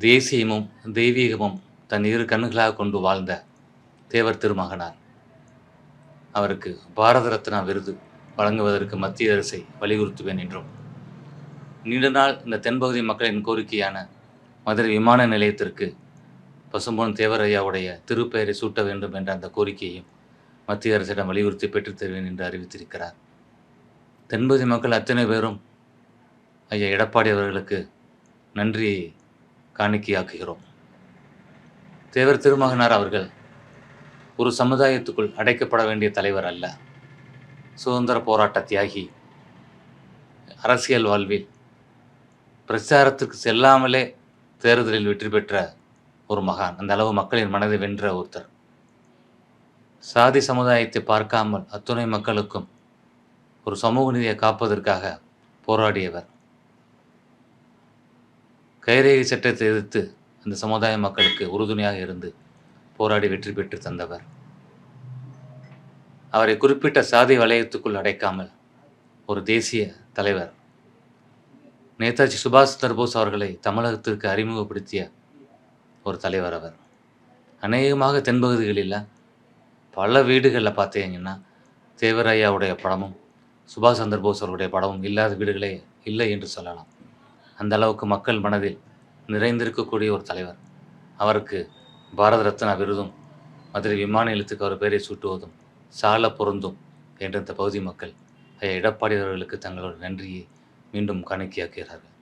தேசியமும் தெய்வீகமும் தன் இரு கண்களாக கொண்டு வாழ்ந்த தேவர் திருமகனார். அவருக்கு பாரத ரத்னா விருது வழங்குவதற்கு மத்திய அரசை வலியுறுத்துவேன் என்றும் நீண்ட நாள் இந்த தென்பகுதி மக்களின் கோரிக்கையான மதுரை விமான நிலையத்திற்கு பசும்பொன் தேவரையாவுடைய திருப்பெயரை சூட்ட வேண்டும் என்ற அந்த கோரிக்கையையும் மத்திய அரசிடம் வலியுறுத்தி பெற்றுத் தருவேன் என்று அறிவித்திருக்கிறார். தென்பகுதி மக்கள் அத்தனை பேரும் ஐயா எடப்பாடி அவர்களுக்கு நன்றியை காணிக்கையாக்குகிறோம். தேவர் திருமகனார் அவர்கள் ஒரு சமுதாயத்துக்குள் அடைக்கப்பட வேண்டிய தலைவர் அல்ல. சுதந்திர போராட்ட தியாகி. அரசியல் வாழ்வில் பிரச்சாரத்துக்கு செல்லாமலே தேர்தலில் வெற்றி பெற்ற ஒரு மகான். அந்த அளவு மக்களின் மனதை வென்ற ஒருத்தர். சாதி சமுதாயத்தை பார்க்காமல் அத்துணை மக்களுக்கும் ஒரு சமூக நீதியை காப்பதற்காக போராடியவர். கைரேகை சட்டத்தை எதிர்த்து அந்த சமுதாய மக்களுக்கு உறுதுணையாக இருந்து போராடி வெற்றி பெற்று தந்தவர். அவரை குறிப்பிட்ட சாதி வலயத்துக்குள் அடைக்காமல் ஒரு தேசிய தலைவர். நேதாஜி சுபாஷ் சந்திரபோஸ் அவர்களை தமிழகத்திற்கு அறிமுகப்படுத்திய ஒரு தலைவர் அவர். அநேகமாக தென்பகுதிகளில் பல வீடுகளில் பார்த்தீங்கன்னா தேவராயாவுடைய படமும் சுபாஷ் சந்திரபோஸ் அவருடைய படமும் இல்லாத வீடுகளே இல்லை என்று சொல்லலாம். அந்த அளவுக்கு மக்கள் மனதில் நிறைந்திருக்கக்கூடிய ஒரு தலைவர். அவருக்கு பாரத ரத்னா விருதும் மதுரை விமான நிலையத்துக்கு அவர் பெயரை சூட்டுவதும் சால பொருந்தும் என்ற இந்த பகுதி மக்கள் ஐயா எடப்பாடி அவர்களுக்கு தங்களோட நன்றியை மீண்டும் காணிக்கையாக்குகிறார்கள்.